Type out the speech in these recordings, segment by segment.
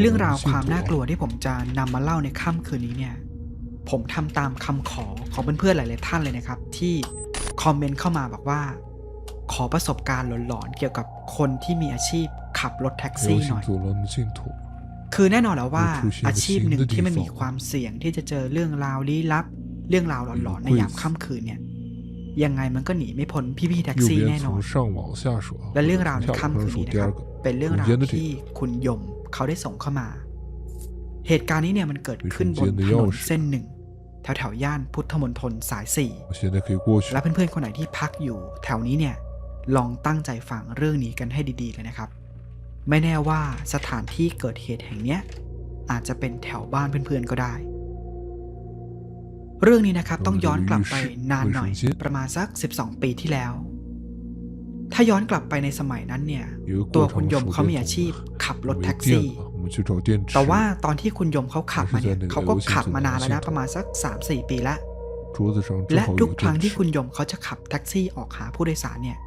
เรื่องราวความน่ากลัวที่ผมจะนำมาเล่าในค่ำคืนนี้เนี่ย ผมทำตามคำขอของเพื่อนๆหลายๆท่านเลยนะครับ ที่คอมเมนต์เข้ามาบอกว่า ขอประสบการณ์หลอนๆเกี่ยวกับคนที่มีอาชีพขับรถแท็กซี่หน่อยคือแน่นอนแล้วว่าอาชีพหนึ่งที่มันมีความเสี่ยงที่จะเจอเรื่องราวลี้ลับ เรื่องราวหลอนๆในยามค่ำคืนเนี่ยยังไงมันก็หนีไม่พ้นพี่ๆแท็กซี่แน่นอนและเรื่องราวในค่ำคืนนี้นะครับเป็นเรื่องราวที่คุณยม เขาได้ส่งเข้ามา เหตุการณ์นี้เนี่ยมันเกิดขึ้นบนถนนเส้นหนึ่ง แถวแถวย่านพุทธมณฑลสายสี่และเพื่อนๆคนไหนที่พักอยู่ แถวนี้เนี่ยลองตั้งใจฟังเรื่องนี้กันให้ดีๆเลยนะครับ ไม่แน่ว่าสถานที่เกิดเหตุแห่งเนี้ยอาจจะเป็นแถวบ้านเพื่อนๆก็ได้เรื่องนี้นะครับต้องย้อนกลับไปนานหน่อยประมาณสัก 12 ปีที่แล้ว ถ้าย้อนกลับไปในสมัยนั้นเนี่ย ตัวคุณยมเขามีอาชีพ ขับรถแท็กซี่ แต่ว่าตอนที่คุณยมเขาขับมาเนี่ยเขาก็ขับมานานแล้วนะประมาณสัก 3-4 ปีละและทุกครั้งที่คุณยมเขาจะขับแท็กซี่ออกหาผู้โดยสารเนี่ย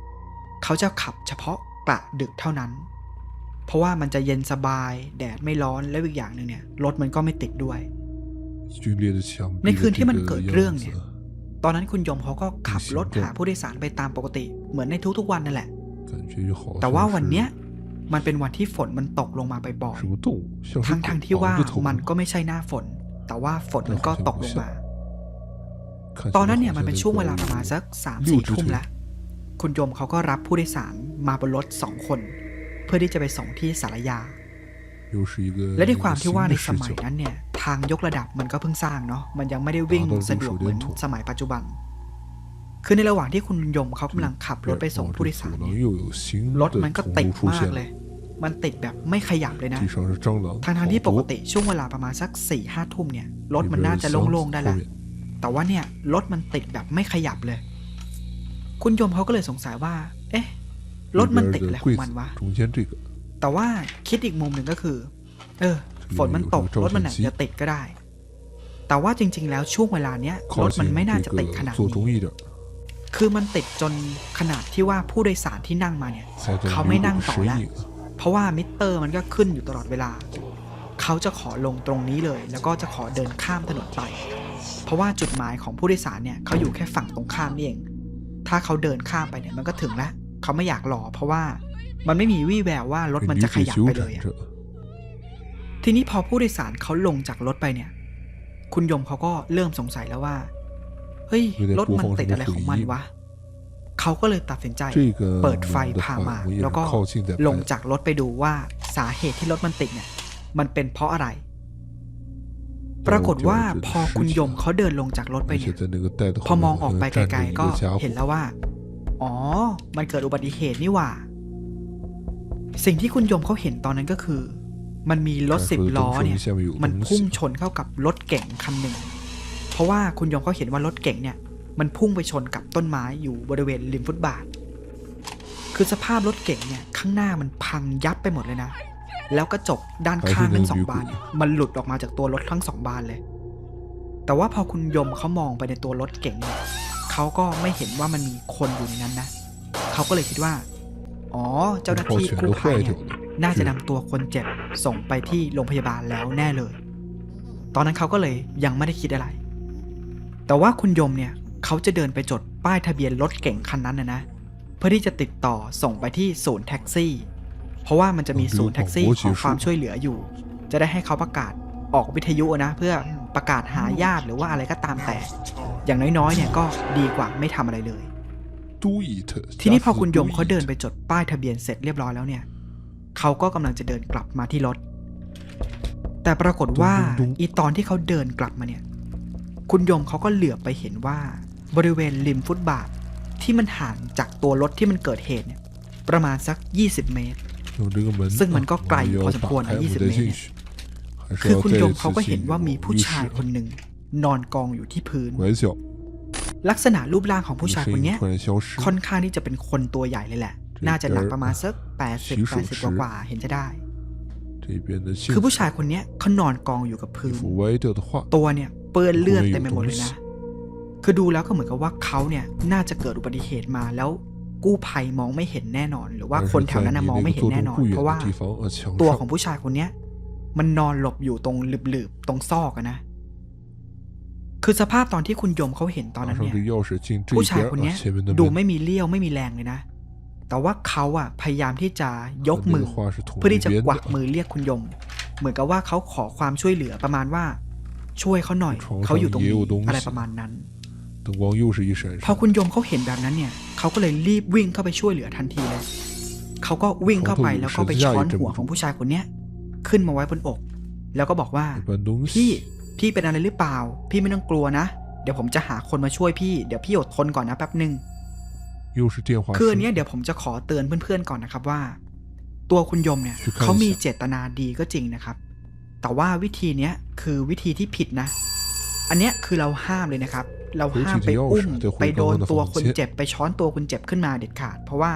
เขาจะขับเฉพาะกะดึกเท่านั้น เพราะว่ามันจะเย็นสบาย แดดไม่ร้อนและอีกอย่างหนึ่งเนี่ยรถมันก็ไม่ติดด้วย ในคืนที่มันเกิดเรื่องเนี่ย ตอนนั้นคุณยมเขาก็ขับรถหาผู้โดยสารไปตามปกติ เหมือนในทุกๆวันนั่นแหละ แต่ว่าวันเนี้ยมันเป็นวันที่ฝนมันตกลงมาไปบ่อยทั้งทางที่ว่ามันก็ไม่ใช่หน้าฝน แต่ว่าฝนมันก็ตกลงมา ตอนนั้นเนี่ยมันเป็นช่วงเวลาประมาณสักสามสี่ทุ่มแล้ว คุณยมเขาก็รับผู้โดยสารมาบนรถสองคน เพื่อที่จะไปส่งที่สารยา และด้วยความที่ว่าในสมัยนั้นเนี่ย ทางยกระดับมันก็เพิ่งสร้างเนาะมันยังไม่ได้วิ่งสะดวกเหมือนสมัยปัจจุบัน คือในระหว่างที่คุณยมเขากำลังขับรถไปส่งผู้โดยสารรถมันก็ติดมากเลย มันติดแบบไม่ขยับเลยนะ ทางทางที่ปกติช่วงเวลาประมาณสักสี่ห้าทุ่มเนี่ยรถมันน่าจะโล่งๆได้แล้วแต่ว่าเนี่ยรถมันติดแบบไม่ขยับเลย คุณยมเขาก็เลยสงสัยว่า เอ๊ะรถมันติดแะไรมันวะแต่ว่าคิดอีกมุมหนึ่งก็คือ เออ ฝนมันตกรถมันอาจจะติดก็ได้ แต่ว่าจริง ๆ แล้วช่วงเวลาเนี้ยรถมันไม่น่าจะติดขนาดนี้คือมันติดจนขนาดที่ว่าผู้โดยสารที่นั่งมาเนี่ย เขาไม่นั่งต่อแล้วเพราะว่ามิเตอร์มันก็ขึ้นอยู่ตลอดเวลา เขาจะขอลงตรงนี้เลย แล้วก็จะขอเดินข้ามถนนไป เพราะว่าจุดหมายของผู้โดยสารเนี่ยเขาอยู่แค่ฝั่งตรงข้ามนี่เอง ถ้าเขาเดินข้ามไปเนี่ยมันก็ถึงแล้วเขาไม่อยากรอเพราะว่ามันไม่มีวี่แววว่ารถมันจะขยับไปเลยอะ ทีนี้พอผู้โดยสารเขาลงจากรถไปเนี่ย คุณยมเขาก็เริ่มสงสัยแล้วว่า เฮ้ย รถมันติดอะไรของมันวะเขาก็เลยตัดสินใจเปิดไฟพามา แล้วก็ลงจากรถไปดูว่าสาเหตุที่รถมันติดเนี่ย มันเป็นเพราะอะไร ปรากฏว่าพอคุณยมเขาเดินลงจากรถไปเนี่ยพอมองออกไปไกลๆก็เห็นแล้วว่า อ๋อ มันเกิดอุบัติเหตุนี่ว่า สิ่งที่คุณยมเขาเห็นตอนนั้นก็คือ มันมีรถสิบล้อเนี่ยมันพุ่งชนเข้ากับรถเก่งคันหนึ่ง เพราะว่าคุณยงเขาเห็นว่ารถเก่งเนี่ย มันพุ่งไปชนกับต้นไม้อยู่บริเวณริมฟุตบาท คือสภาพรถเก่งเนี่ยข้างหน้ามันพังยับไปหมดเลยนะ แล้วกระจกด้านข้างทั้งสองบานมันหลุดออกมาจากตัวรถทั้งสองบานเลย แต่ว่าพอคุณยมเขามองไปในตัวรถเก่งเนี่ยเขาก็ไม่เห็นว่ามันมีคนอยู่ในนั้นนะเขาก็เลยคิดว่า อ๋อ เจ้าหน้าที่กู้ภัยน่ยน่าจะนำตัวคนเจ็บ ส่งไปที่โรงพยาบาลแล้วแน่เลย ตอนนั้นเขาก็เลยยังไม่ได้คิดอะไร แต่ว่าคุณยมเนี่ยเขาจะเดินไปจดป้ายทะเบียนรถเก่งคันนั้นนะนะ เพื่อที่จะติดต่อส่งไปที่ศูนย์แท็กซี่ เพราะว่ามันจะมีศูนย์แท็กซี่ของความช่วยเหลืออยู่ จะได้ให้เขาประกาศออกวิทยุนะ เพื่อประกาศหาญาติหรือว่าอะไรก็ตามแต่ อย่างน้อยๆ เนี่ยก็ดีกว่าไม่ทำอะไรเลย ทีนี้พอคุณยมเขาเดินไปจดป้ายทะเบียนเสร็จเรียบร้อยแล้วเนี่ย เขาก็กำลังจะเดินกลับมาที่รถ แต่ปรากฏว่าอีตอนที่เขาเดินกลับมาเนี่ย คุณยมเขาก็เหลือบไปเห็นว่าบริเวณริมฟุตบาทที่มันห่างจากตัวรถที่มันเกิดเหตุเนี่ย ประมาณสัก 20 เมตร ซึ่งมันก็ไกลพอสมควรนะ20 เมตรเนี่คือคุณยมเขาก็เห็นว่ามีผู้ชายคนหนึ่งนอนกองอยู่ที่พื้น ลักษณะรูปร่างของผู้ชายคนนี้ค่อนข้างที่จะเป็นคนตัวใหญ่เลยแหละ น่าจะหนักประมาณสักแปดสิบแปดสิบกว่าเห็นจะได้ คือผู้ชายคนนี้เขานอนกองอยู่กับพื้น ตัวเนี่ยเปื้อนเลือดเต็มไปหมดเลยนะ คือดูแล้วก็เหมือนกับว่าเขาเนี่ยน่าจะเกิดอุบัติเหตุมาแล้วกู้ภัยมองไม่เห็นแน่นอน หรือว่าคนแถวนั้นมองไม่เห็นแน่นอน เพราะว่าตัวของผู้ชายคนเนี้ยมันนอนหลบอยู่ตรงหลืบๆตรงซอกนะ คือสภาพตอนที่คุณยมเขาเห็นตอนนั้นเนี่ยผู้ชายคนนี้ดูไม่มีเลี้ยวไม่มีแรงเลยนะ แต่ว่าเขาอะพยายามที่จะยกมือ เพื่อที่จะกวักมือเรียกคุณยม เหมือนกับว่าเขาขอความช่วยเหลือประมาณว่า ช่วยเขาหน่อย เขาอยู่ตรงนี้อะไรประมาณนั้นพอคุณยมเขาเห็นแบบนั้นเนี่ยเขาก็เลยรีบวิ่งเข้าไปช่วยเหลือทันทีเลยเขาก็วิ่งเข้าไปแล้วก็ไปช้อนหัวของผู้ชายคนเนี้ยขึ้นมาไว้บนอก แล้วก็บอกว่าพี่พี่เป็นอะไรหรือเปล่า พี่ไม่ต้องกลัวนะ เดี๋ยวผมจะหาคนมาช่วยพี่ เดี๋ยวพี่อดทนก่อนนะแป๊บหนึ่ง คืออัน声เนี้ยเดี๋ยวผมจะขอเตือนเพื่อนๆก่อนนะครับว่า ตัวคุณยมเนี่ยคือการเขามีเจตนาดีก็จริงนะครับ แต่ว่าวิธีเนี้ยคือวิธีที่ผิดนะ อันเนี้ยคือเราห้ามเลยนะครับ เราห้ามไปอุ้มไปโดนตัวคนเจ็บไปช้อนตัวคนเจ็บขึ้นมาเด็ดขาด เพราะว่า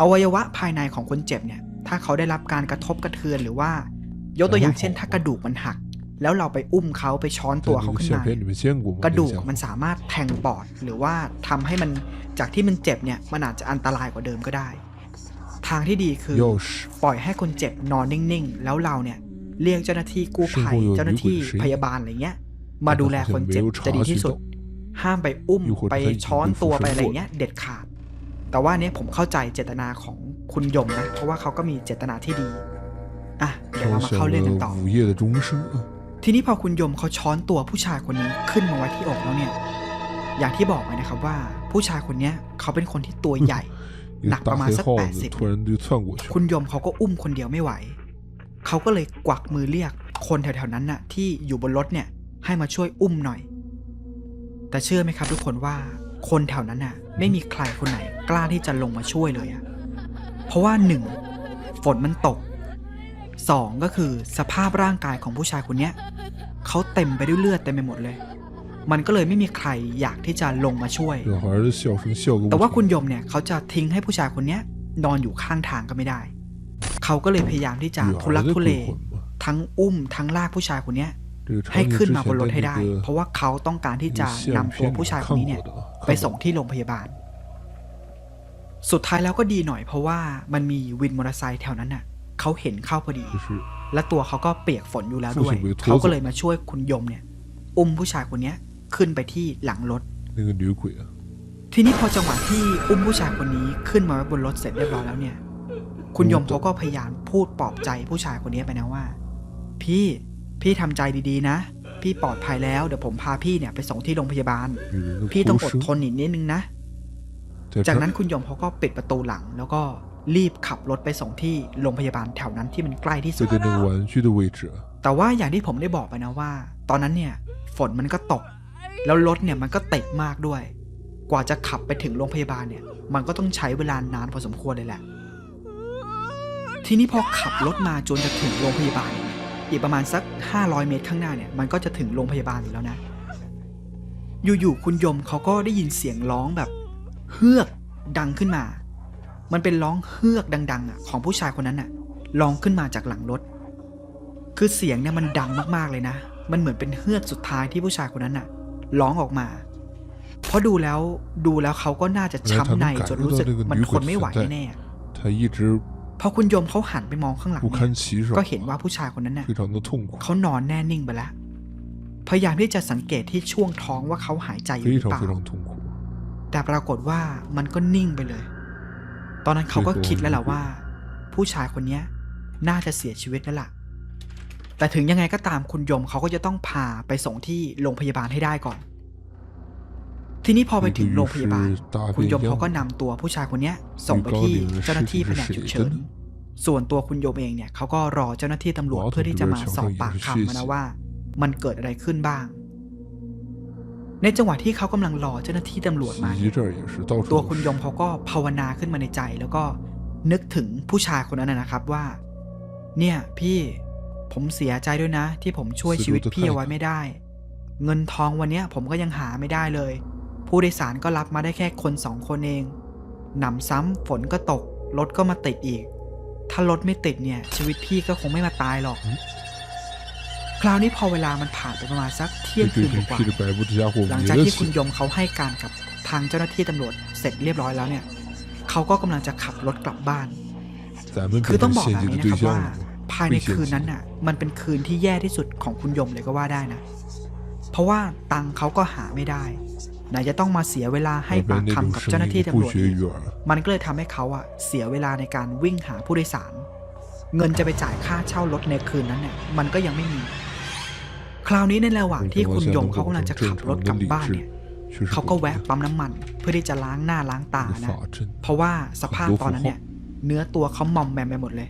อวัยวะภายในของคนเจ็บเนี่ย ถ้าเขาได้รับการกระทบกระเทือนหรือว่า ยกตัวอย่างเช่น ถ้ากระดูกมันหัก แล้วเราไปอุ้มเขาไปช้อนตัวเขาขึ้นมากระดูกมันสามารถแทงปอดหรือว่าทำให้มันจากที่มันเจ็บเนี่ยมันอาจจะอันตรายกว่าเดิมก็ได้ ทางที่ดีคือปล่อยให้คนเจ็บนอนนิ่งๆ แล้วเราเนี่ยเรียกเจ้าหน้าที่กู้ภัยเจ้าหน้าที่พยาบาลอะไรเงี้ย มาดูแลคนเจ็บจะดีที่สุด ห้ามไปอุ้มไปช้อนตัวไปอะไรเงี้ยเด็ดขาด แต่ว่าเนี้ยผมเข้าใจเจตนาของคุณยมนะเพราะว่าเขาก็มีเจตนาที่ดีอะเดี๋ยวเรามาเข้าเรื่องกันต่อ ทีนี้พอคุณยมเขาช้อนตัวผู้ชายคนนี้ขึ้นมาไว้ที่อกแล้วเนี่ย อย่างที่บอกไปนะครับว่า ผู้ชายคนนี้เขาเป็นคนที่ตัวใหญ่ หนักประมาณสักแปดสิบคุณยมเขาก็อุ้มคนเดียวไม่ไหว เขาก็เลยกวักมือเรียกคนแถวๆนั้นน่ะ ที่อยู่บนรถเนี่ย ให้มาช่วยอุ้มหน่อย แต่เชื่อไหมครับทุกคนว่าคนแถวนั้นน่ะ ไม่มีใครคนไหนกล้าที่จะลงมาช่วยเลยอะเพราะว่าหนึ่งฝนมันตก 2 ก็คือสภาพร่างกายของผู้ชายคนนี้เขาเต็มไปด้วยเลือดเต็มไปหมดเลย มันก็เลยไม่มีใครอยากที่จะลงมาช่วย แต่ว่าคุณยมเนี่ยเขาจะทิ้งให้ผู้ชายคนนี้นอนอยู่ข้างทางก็ไม่ได้ เขาก็เลยพยายามที่จะทุลักทุเล ทั้งอุ้มทั้งลากผู้ชายคนนี้ให้ขึ้นมาบนรถให้ได้ เพราะว่าเขาต้องการที่จะนำตัวผู้ชายคนนี้เนี่ยไปส่งที่โรงพยาบาล สุดท้ายแล้วก็ดีหน่อยเพราะว่ามันมีวินมอเตอร์ไซค์แถวนั้นน่ะ เขาเห็นเข้าพอดี และตัวเขาก็เปียกฝนอยู่แล้วด้วย เขาก็เลยมาช่วยคุณยมเนี่ย อุ้มผู้ชายคนนี้ขึ้นไปที่หลังรถทีนี้พอจังหวะที่อุ้มผู้ชายคนนี้ขึ้นมาบนรถเสร็จเรียบร้อยแล้วเนี่ย คุณยมเขาก็พยายามพูดปลอบใจผู้ชายคนนี้ไปนะว่า พี่พี่ทำใจดีๆนะ พี่ปลอดภัยแล้วเดี๋ยวผมพาพี่เนี่ยไปส่งที่โรงพยาบาล พี่ต้องอดทนอีกนิดนึงนะ จากนั้นคุณยมเขาก็ปิดประตูหลังแล้วก็ รีบขับรถไปส่งที่โรงพยาบาลแถวนั้นที่มันใกล้ที่สุ 就 ด 在那个玩具的位置啊， แต่ว่าอย่างที่ผมได้บอกไปนะว่า ตอนนั้นเนี่ยฝนมันก็ตก แล้วรถเนี่ยมันก็ติดมากด้วย กว่าจะขับไปถึงโรงพยาบาลเนี่ย มันก็ต้องใช้เวลานานพอสมควรเลยแหละ ทีนี้พอขับรถมาจนจะถึงโรงพยาบาลเนี่ยอีกประมาณสัก 500 เมตรข้างหน้าเนี่ย มันก็จะถึงโรงพยาบาลอยู่แล้วนะ อยู่ๆคุณยมเขาก็ได้ยินเสียงร้องแบบเฮือกดังขึ้นมา มันเป็นร้องเฮือกดังๆของผู้ชายคนนั้นอะร้องขึ้นมาจากหลังรถ คือเสียงเนี่ยมันดังมากๆเลยนะ มันเหมือนเป็นเฮือกสุดท้ายที่ผู้ชายคนนั้นอะร้องออกมา เพราะดูแล้วดูแล้วเขาก็น่าจะช้ำในจนรู้สึกมันทนไม่ไหวแน่ๆพอคุณโยมเขาหันไปมองข้างหลังก็เห็นว่าผู้ชายคนนั้นน่ะเขานอนแน่นิ่งไปแล้วพยายามที่จะสังเกตที่ช่วงท้องว่าเขาหายใจอยู่หรือเปล่าแต่ปรากฏว่ามันก็นิ่งไปเลย ตอนนั้นเขาก็คิดแล้วแหละว่า ผู้ชายคนเนี้ยน่าจะเสียชีวิตแล้วล่ะ แต่ถึงยังไงก็ตามคุณยมเขาก็จะต้องพาไปส่งที่โรงพยาบาลให้ได้ก่อน ทีนี้พอไปถึงโรงพยาบาล คุณยมเขาก็นำตัวผู้ชายคนเนี้ยส่งไปที่เจ้าหน้าที่แผนกฉุกเฉินส่วนตัวคุณโยมเองเนี่ยเขาก็รอเจ้าหน้าที่ตำรวจเพื่อที่จะมาสอบปากคำนะว่า มันเกิดอะไรขึ้นบ้าง ในจังหวะที่เขากำลังรอเจ้าหน้าที่ตำรวจมาตัวคุณยงเขาก็ภาวนาขึ้นมาในใจ แล้วก็นึกถึงผู้ชายคนนั้นนะครับว่า เนี่ยพี่ผมเสียใจด้วยนะ ที่ผมช่วยชีวิตพี่เอาไว้ไม่ได้ เงินทองวันนี้ผมก็ยังหาไม่ได้เลย ผู้โดยสารก็รับมาได้แค่คนสองคนเองหนำซ้ำฝนก็ตกรถก็มาติดอีก ถ้ารถไม่ติดเนี่ย ชีวิตพี่ก็คงไม่มาตายหรอก คราวนี้พอเวลามันผ่านไปประมาณสักเที่ยงคืนกว่าหลังจากที่คุณยมเขาให้การกับทางเจ้าหน้าที่ตำรวจเสร็จเรียบร้อยแล้วเนี่ยเขาก็กำลังจะขับรถกลับบ้าน คือต้องบอกแบบนี้นะครับว่า ภายในคืนนั้นน่ะ มันเป็นคืนที่แย่ที่สุดของคุณยมเลยก็ว่าได้นะ เพราะว่าตังเขาก็หาไม่ได้ไหนจะต้องมาเสียเวลาให้ปากคำกับเจ้าหน้าที่ตำรวจมันก็เลยทำให้เขาอะเสียเวลาในการวิ่งหาผู้โดยสาร เงินจะไปจ่ายค่าเช่ารถในคืนนั้นเนี่ยมันก็ยังไม่มี คราวนี้ในระหว่างที่คุณยงเขากำลังจะขับรถกลับบ้านเนี่ยเขาก็แวะปั๊มน้ำมัน เพื่อที่จะล้างหน้าล้างตานะเพราะว่าสภาพตอนนั้นเนี่ย เนื้อตัวเขามอมแมมไปหมดเลย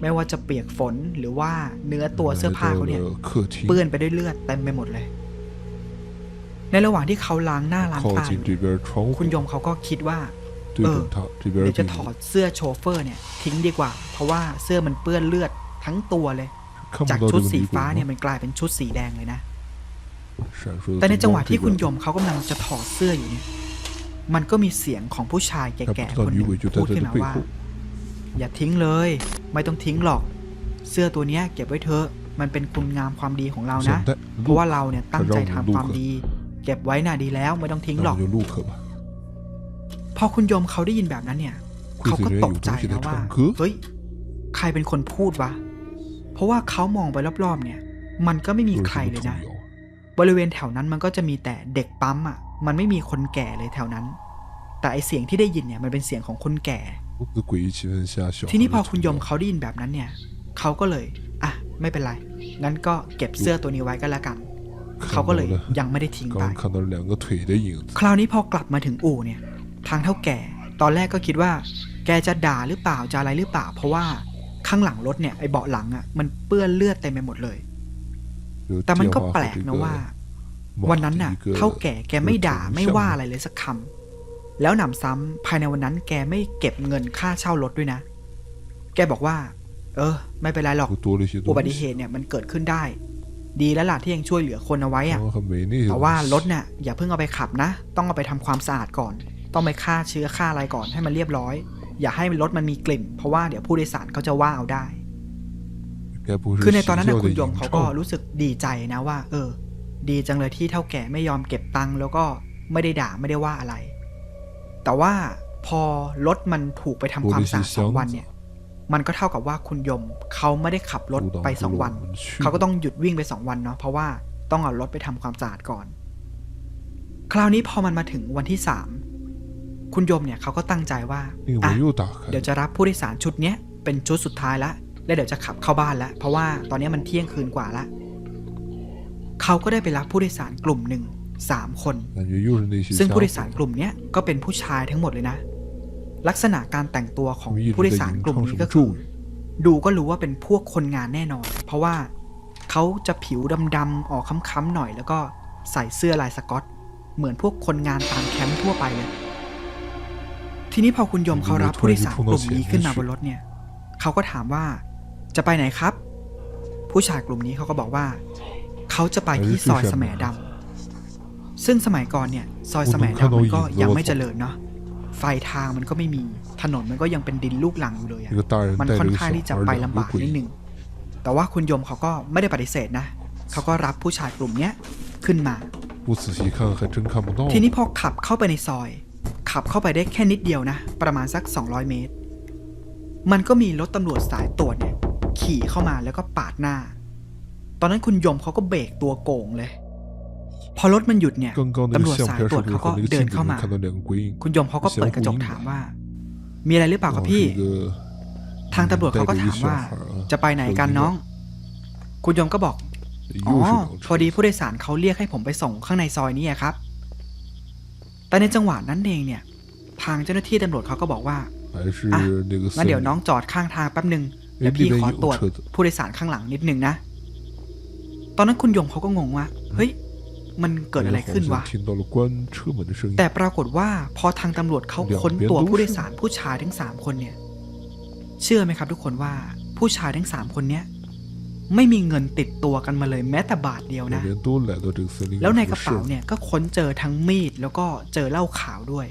ไม่ว่าจะเปียกฝนหรือว่าเนื้อตัวเสื้อผ้าเขาเนี่ยเปื้อนไปด้วยเลือดเต็มไปหมดเลย ในระหว่างที่เขาล้างหน้าล้างตาคุณยงเขาก็คิดว่าเออเดี๋ยวจะถอดเสื้อโชเฟอร์เนี่ยทิ้งดีกว่า เพราะว่าเสื้อมันเปื้อนเลือดทั้งตัวเลย จากชุดสีฟ้าเนี่ยมันกลายเป็นชุดสีแดงเลยนะ แต่ในจังหวะที่คุณยมเขากำลังจะถอดเสื้ออยู่เนี่ย มันก็มีเสียงของผู้ชายแก่ๆคนนึงพูดขึ้นมาว่า อย่าทิ้งเลย ไม่ต้องทิ้งหรอก เสื้อตัวเนี้ยเก็บไว้เถอะ มันเป็นคุณงามความดีของเรานะ เพราะว่าเราเนี่ยตั้งใจทำความดี เก็บไว้น่ะดีแล้วไม่ต้องทิ้งหรอก พอคุณยมเขาได้ยินแบบนั้นเนี่ย เขาก็ตกใจนะว่า เฮ้ย ใครเป็นคนพูดวะ เพราะว่าเขามองไปรอบๆ เนี่ย มันก็ไม่มีใครเลยนะ บริเวณแถวนั้นมันก็จะมีแต่เด็กปั๊มอะ มันไม่มีคนแก่เลยแถวนั้น แต่ไอเสียงที่ได้ยินเนี่ยมันเป็นเสียงของคนแก่ ทีนี้พอคุณยมเขาได้ยินแบบนั้นเนี่ย เขาก็เลย อะ ไม่เป็นไร งั้นก็เก็บเสื้อตัวนี้ไว้ก็แล้วกัน เขาก็เลยยังไม่ได้ทิ้งไป คราวนี้พอกลับมาถึงอู่เนี่ย ทางเท่าแก่ ตอนแรกก็คิดว่า แกจะด่าหรือเปล่าจะอะไรหรือเปล่า เพราะว่า ข้างหลังรถเนี่ยไอเบาะหลังอะมันเปื้อนเลือดเต็มไปหมดเลย แต่มันก็แปลกนะว่า วันนั้นน่ะ เท่าแก่แกไม่ด่าไม่ว่าอะไรเลยสักคำแล้วหนำซ้ำภายในวันนั้นแกไม่เก็บเงินค่าเช่ารถด้วยนะ แกบอกว่า เออ ไม่เป็นไรหรอกอุบัติเหตุเนี่ยมันเกิดขึ้นได้ ดีแล้วล่ะที่ยังช่วยเหลือคนเอาไว้อะแต่ว่ารถเนี่ยอย่าเพิ่งเอาไปขับนะ ต้องเอาไปทำความสะอาดก่อน ต้องไปฆ่าเชื้อฆ่าอะไรก่อนให้มันเรียบร้อย อย่าให้รถมันมีกลิ่น เพราะว่าเดี๋ยวผู้โดยสารเขาจะว่าเอาได้ คือในตอนนั้นนะคุณยงเขาก็รู้สึกดีใจนะว่า เออ ดีจังเลยที่เท่าแก่ไม่ยอมเก็บตังค์แล้วก็ไม่ได้ด่าไม่ได้ว่าอะไร แต่ว่าพอรถมันถูกไปทำความสะอาดสองวันเนี่ย มันก็เท่ากับว่าคุณยมเขาไม่ได้ขับรถไปสองวัน เขาก็ต้องหยุดวิ่งไปสองวันเนาะเพราะว่าต้องเอารถไปทำความสะอาดก่อน คราวนี้พอมันมาถึงวันที่สาม คุณยมเนี่ยเขาก็ตั้งใจว่าเดี๋ยวจะรับผู้โดยสารชุดเนี้ยเป็นชุดสุดท้ายละและเดี๋ยวจะขับเข้าบ้านแล้ว เพราะว่าตอนนี้มันเที่ยงคืนกว่าละเขาก็ได้ไปรับผู้โดยสารกลุ่มหนึ่งสามคน ซึ่งผู้โดยสารกลุ่มนี้ก็เป็นผู้ชายทั้งหมดเลยนะ ลักษณะการแต่งตัวของผู้โดยสารกลุ่มนี้ก็คือดูก็รู้ว่าเป็นพวกคนงานแน่นอน เพราะว่าเขาจะผิวดำๆออกค้ำๆหน่อย แล้วก็ใส่เสื้อลายสกอต เหมือนพวกคนงานตามแคมป์ทั่วไปเลย ทีนี้พอคุณยมเขารับผู้โดยสารกลุ่มนี้ขึ้นมาบนรถเนี่ยเขาก็ถามว่าจะไปไหนครับ ผู้ชายกลุ่มนี้เขาก็บอกว่าเขาจะไปที่ซอยแสมดำ ซึ่งสมัยก่อนเนี่ย ซอยแสมดำมันก็ยังไม่เจริญเนาะไฟทางมันก็ไม่มีถนนมันก็ยังเป็นดินลูกหลังอยู่เลยมันค่อนข้างที่จะไปลำบากนิดนึงแต่ว่าคุณยมเขาก็ไม่ได้ปฏิเสธนะเขาก็รับผู้ชายกลุ่มเนี้ขึ้นมาทีนี้พอขับเข้าไปในซอย ขับเข้าไปได้แค่นิดเดียวนะ ประมาณสัก 200 เมตร มันก็มีรถตำรวจสายตรวจเนี่ยขี่เข้ามาแล้วก็ปาดหน้า ตอนนั้นคุณยมเขาก็เบรกตัวโก่งเลย พอรถมันหยุดเนี่ยตำรวจสายตรวจเขาก็เดินเข้ามา คุณยมเขาก็เปิดกระจกถามว่า มีอะไรหรือเปล่าครับพี่ ทางตำรวจเขาก็ถามว่า จะไปไหนกันน้อง คุณยมก็บอกอ๋อพอดีผู้โดยสารเขาเรียกให้ผมไปส่งข้างในซอยนี้ครับ แต่ในจังหวะนั้นเองเนี่ย ทางเจ้าหน้าที่ตำรวจเขาก็บอกว่าอะงั้นเดี๋ยวน้องจอดข้างทางแป๊บหนึ่งแล้วพี่ขอตรวจผู้โดยสารข้างหลังนิดนึงนะ ตอนนั้นคุณยงเขาก็งงว่า เฮ้ย มันเกิดอะไรขึ้นวะ แต่ปรากฏว่าพอทางตำรวจเขาค้นตัวผู้โดยสารผู้ชายทั้งสามคนเนี่ย เชื่อไหมครับทุกคนว่าผู้ชายทั้งสามคนเนี่ย ไม่มีเงินติดตัวกันมาเลยแม้แต่บาทเดียวนะ แล้วในกระเป๋าเนี่ยก็ค้นเจอทั้งมีดแล้วก็เจอเหล้าขาวด้วย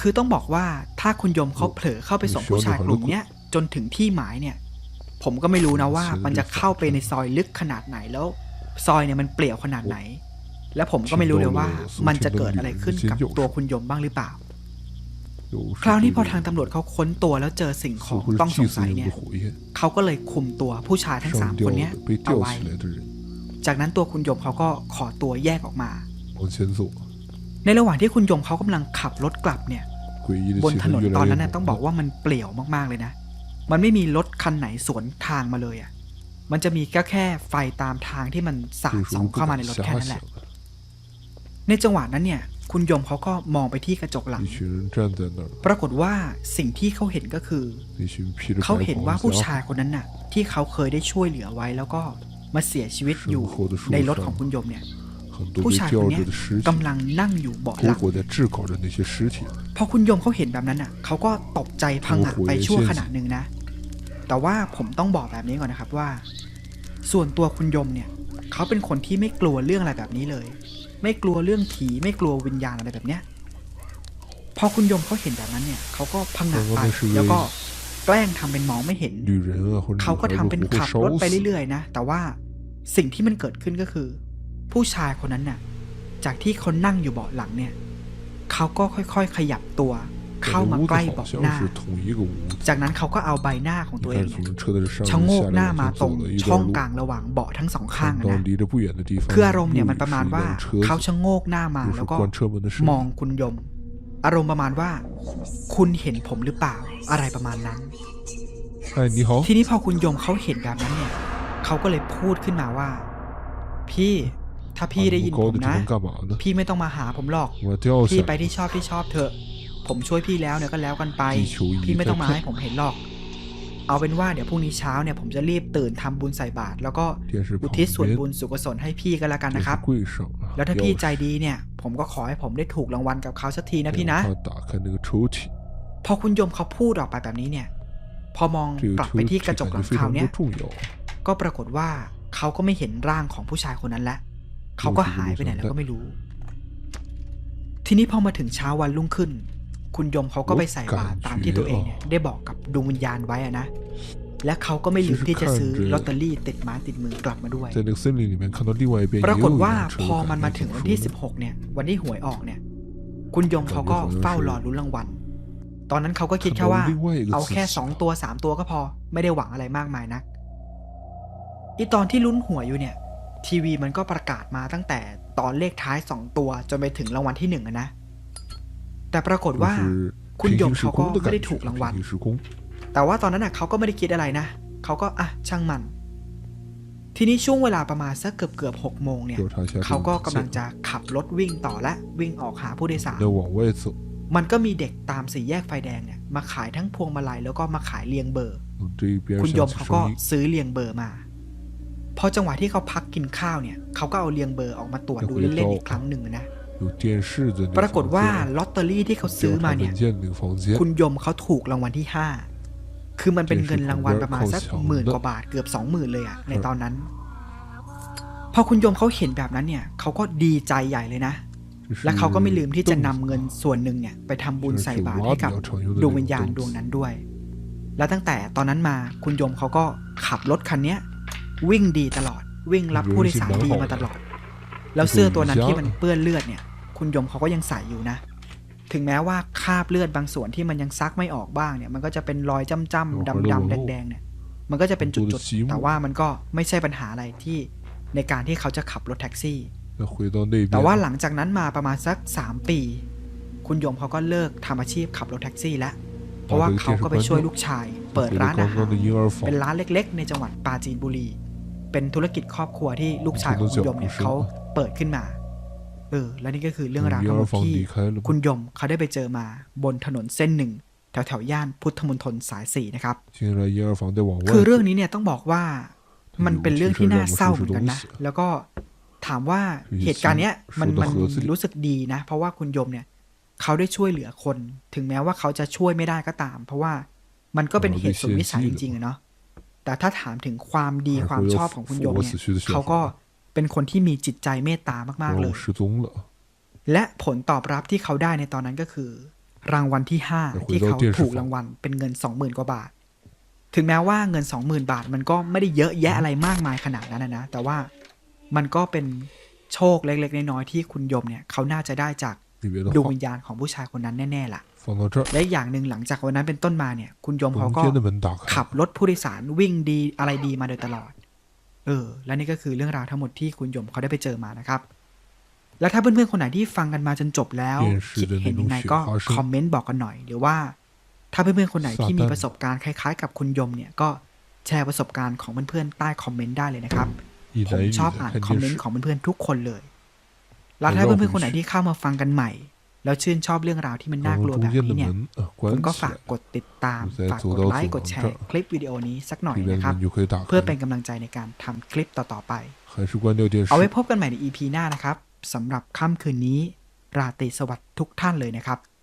คือต้องบอกว่าถ้าคุณยมเขาเผลอเข้าไปส่งผู้ชายกลุ่มนี้จนถึงที่หมายเนี่ย ผมก็ไม่รู้นะว่ามันจะเข้าไปในซอยลึกขนาดไหนแล้ว ซอยเนี่ยมันเปลี่ยวขนาดไหน และผมก็ไม่รู้เลยว่ามันจะเกิดอะไรขึ้นกับตัวคุณยมบ้างหรือเปล่า คราวนี้พอทางตำรวจเขาค้นตัวแล้วเจอสิ่งของต้องสงสัยเนี่ยเขาก็เลยคุมตัวผู้ชายทั้งสามคนนี้เอาไว้ จากนั้นตัวคุณยมเขาก็ขอตัวแยกออกมา ในระหว่างที่คุณยมเขากำลังขับรถกลับเนี่ย บนถนนตอนนั้นน่ยต้องบอกว่ามันเปลี่ยวมากๆเลยนะ มันไม่มีรถคันไหนสวนทางมาเลยอะ มันจะมีก็แค่ไฟตามทางที่มันสาดส่องเข้ามาในรถแค่นั้นแหละ ในจังหวะนั้นเนี่ย คุณยมเขาก็มองไปที่กระจกหลัง ปรากฏว่าสิ่งที่เขาเห็นก็คือ เขาเห็นว่าผู้ชายคนนั้นน่ะ ที่เขาเคยได้ช่วยเหลือไว้แล้วก็มาเสียชีวิตอยู่ในรถของคุณยมเนี่ยผู้ชายคนนี้กำลังนั่งอยู่เบาะหลังพอคุณยมเขาเห็นแบบนั้นน่ะเขาก็ตกใจพังหักไปชั่วขณะหนึ่งนะ แต่ว่าผมต้องบอกแบบนี้ก่อนนะครับว่า ส่วนตัวคุณยมเนี่ย เขาเป็นคนที่ไม่กลัวเรื่องอะไรแบบนี้เลย ไม่กลัวเรื่องผีไม่กลัววิญญาณอะไรแบบเนี้ยพอคุณยมเขาเห็นแบบนั้นเนี่ยเขาก็พังหนาไปแล้วก็แกล้งทำเป็นมองไม่เห็นเขาก็ทำเป็นขับรถไปเรื่อยๆนะแต่ว่าสิ่งที่มันเกิดขึ้นก็คือ ผู้ชายคนนั้นเนี่ยจากที่เขานั่งอยู่เบาะหลังเนี่ยเขาก็ค่อยๆ ขยับตัว เข้ามาใกล้บอกหน้า จากนั้นเขาก็เอาใบหน้าของตัวเองชะโงกหน้ามาตรงช่องกลางระหว่างเบาะทั้งสองข้างนะคืออารมณ์เนี่ยมันประมาณว่าเขาชะโงกหน้ามาแล้วก็มองคุณยม อารมณ์ประมาณว่า คุณเห็นผมหรือเปล่าอะไรประมาณนั้นทีนี้พอคุณยมเขาเห็นแบบนั้นเนี่ยเขาก็เลยพูดขึ้นมาว่า พี่ถ้าพี่ได้ยินผมนะ พี่ไม่ต้องมาหาผมหรอก พี่ไปที่ชอบที่ชอบเถอะ ผมช่วยพี่แล้วเนี่ยก็แล้วกันไป พี่ไม่ต้องมาให้ผมเห็นหรอก เอาเป็นว่าเดี๋ยวพรุ่งนี้เช้าเนี่ยผมจะรีบตื่นทำบุญใส่บาตรแล้วก็อุทิศส่วนบุญสุกุศลให้พี่ก็แล้วกันนะครับ แล้วถ้าพี่ใจดีเนี่ย ผมก็ขอให้ผมได้ถูกรางวัลกับเขาสักทีนะพี่นะ พอคุณยมเขาพูดออกไปแบบนี้เนี่ย พอมองกลับไปที่กระจกหลังเขาเนี่ย ก็ปรากฏว่าเขาก็ไม่เห็นร่างของผู้ชายคนนั้นแล้วเขาก็หายไปไหนแล้วก็ไม่รู้ ทีนี้พอมาถึงเช้าวันรุ่งขึ้น คุณยมเขาก็ไปใส่บาตรตามที่ตัวเองเนี่ยได้บอกกับดวงวิญญาณไว้อะนะและเขาก็ไม่ลืมที่จะซื้อลอตเตอรี่ติดม้าติดมือกลับมาด้วยปรากฏว่าพอมันมาถึงวันที่ 16 เนี่ย วันที่หวยออกเนี่ย คุณยมเขาก็เฝ้ารอรุ้นรางวัล ตอนนั้นเขาก็คิดแค่ว่า เอาแค่ 2 ตัว 3 ตัวก็พอ ไม่ได้หวังอะไรมากมายนัก อีตอนที่ลุ้นหวยอยู่เนี่ย ทีวีมันก็ประกาศมาตั้งแต่ตอนเลขท้าย 2 ตัวจนไปถึงรางวัลที่1นะ แต่ปรากฏว่าคุณหยกเขาก็ไม่ได้ถูกรางวัลแต่ว่าตอนนั้นเขาก็ไม่ได้คิดอะไรนะเขาก็อะช่างมัน ทีนี้ช่วงเวลาประมาณสักเกือบเกือบหกโมงเนี่ยเขาก็กำลังจะขับรถวิ่งต่อและวิ่งออกหาผู้โดยสารมันก็มีเด็กตามสี่แยกไฟแดงเนี่ยมาขายทั้งพวงมาลัยแล้วก็มาขายเรียงเบอร์ คุณยมเขาก็ซื้อเรียงเบอร์มา พอจังหวะที่เขาพักกินข้าวเนี่ยเขาก็เอาเรียงเบอร์ออกมาตรวจดูเล่นๆอีกครั้งหนึ่งนะ ปรากฏว่าลอตเตอรี่ที่เขาซื้อมาเนี่ย คุณยมเขาถูกรางวัลที่ห้าคือมันเป็นเงินรางวัลประมาณสักหมื่นกว่าบาทเกือบสองหมื่นเลยอะในตอนนั้น พอคุณยมเขาเห็นแบบนั้นเนี่ยเขาก็ดีใจใหญ่เลยนะ และเขาก็ไม่ลืมที่จะนำเงินส่วนหนึ่งเนี่ย ไปทำบุญใส่บาตรให้กับดวงวิญญาณดวงนั้นด้วย แล้วตั้งแต่ตอนนั้นมาคุณยมเขาก็ขับรถคันเนี้ยวิ่งดีตลอด วิ่งรับผู้โดยสารดีมาตลอด แล้วเสื้อตัวนั้นที่มันเปื้อนเลือดเนี่ย คุณยมเขาก็ยังใส่อยู่นะ ถึงแม้ว่าคราบเลือดบางส่วนที่มันยังซักไม่ออกบ้างเนี่ย มันก็จะเป็นรอยจ้ำๆดำๆแดงๆเนี่ย มันก็จะเป็นจุดๆ แต่ว่ามันก็ไม่ใช่ปัญหาอะไรที่ในการที่เขาจะขับรถแท็กซี่ แต่ว่าหลังจากนั้นมาประมาณสักสามปี คุณยมเขาก็เลิกทำอาชีพขับรถแท็กซี่แล้ว เพราะว่าเขาก็ไปช่วยลูกชาย เปิดร้านอาหารเป็นร้านเล็ก ๆ ในจังหวัดปราจีนบุรี เป็นธุรกิจครอบครัวที่ลูกชายของคุณยมเนี่ยเขาเปิดขึ้นมา เออ และนี่ก็คือเรื่องราวทั้งหมดที่คุณยมเขาได้ไปเจอมาบนถนนเส้นหนึ่ง แถวแถวย่านพุทธมณฑลสายสี่นะครับ คือเรื่องนี้เนี่ยต้องบอกว่ามันเป็นเรื่องที่น่าเศร้าเหมือนกันนะ แล้วก็ถามว่าเหตุการณ์เนี้ยมันมันรู้สึกดีนะ เพราะว่าคุณยมเนี่ยเขาได้ช่วยเหลือคน ถึงแม้ว่าเขาจะช่วยไม่ได้ก็ตาม เพราะว่ามันก็เป็นเหตุสุดวิสัยจริงๆเนาะแต่ถ้าถามถึงความดีความชอบของคุณยมเนี่ยเขาก็ เป็นคนที่มีจิตใจเมตตามากๆเลยและผลตอบรับที่เขาได้ในตอนนั้นก็คือ รางวัลที่ห้าที่เขาถูกรางวัลเป็นเงินสองหมื่นกว่าบาท ถึงแม้ว่าเงินสองหมื่นบาท มันก็ไม่ได้เยอะแยะอะไรมากมายขนาดนั้นนะ แต่ว่ามันก็เป็นโชคเล็ก ๆ น้อยๆที่คุณยมเนี่ยเขาน่าจะได้จากดวงวิญญาณของผู้ชายคนนั้นแน่ๆล่ะและอย่างหนึ่งหลังจากวันนั้นเป็นต้นมาเนี่ย คุณยมเขาก็ขับรถผู้โดยสารวิ่งดีอะไรดีมาโดยตลอด เออ และนี่ก็คือเรื่องราวทั้งหมดที่คุณหยมเขาได้ไปเจอมานะครับ แล้วถ้าเพื่อนๆคนไหนที่ฟังกันมาจนจบแล้วคิดเห็นยังไงก็คอมเมนต์บอกกันหน่อยหรือว่า ถ้าเพื่อนๆคนไหนที่มีประสบการณ์คล้าย ๆ กับคุณยมเนี่ยก็แชร์ประสบการณ์ของเพื่อนๆใต้คอมเมนต์ได้เลยนะครับผมชอบอ่านคอมเมนต์ของเพื่อนๆทุกคนเลย แล้วถ้าเพื่อนๆคนไหนที่เข้ามาฟังกันใหม่ แล้วชื่นชอบเรื่องราวที่มันน่ากลัวแบบนี้เนี่ยผมก็ฝากกดติดตาม ฝากกดไลค์ กดแชร์ คลิปวิดีโอนี้สักหน่อยนะครับ เพื่อเป็นกำลังใจในการทำคลิปต่อ ๆ ไป เอาไว้พบกันใหม่ใน EP หน้านะครับสำหรับค่ำคืนนี้ ราตรีสวัสดิ์ทุกท่านเลยนะครับ